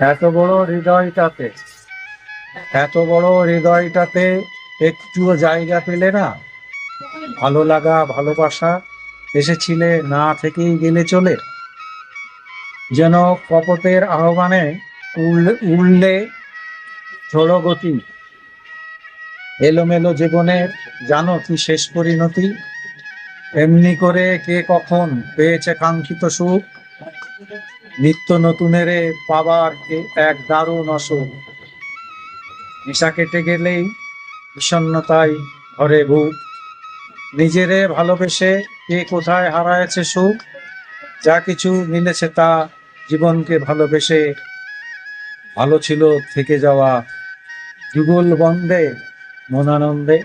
এত বড় হৃদয়টাতে, এত বড় হৃদয়টাতে একটুও জায়গা পেলে না? ভালো লাগা, ভালোবাসা এসেছিলে না থেকেই গেলে চলে? যেন কপটের আহ্বানে উড়লে ঝোড়ো গতি। এলোমেলো জীবনের জানো কি শেষ পরিণতি? এমনি করে কে কখন পেয়েছে কাঙ্ক্ষিত সুখ? নিত্য নতুনেরে পাবার এক দারুণ অসুখ। নেশা কেটে গেলেই বিষণ্ণতায় ঘরে বুক নিজেরে ভালোবেসে কে কোথায় হারায়েছে সুখ? যা কিছু মিলেছে তা জীবনকে ভালোবেসে ভালো ছিল থেকে যাওয়া। যুগল বন্দে, মনানন্দে।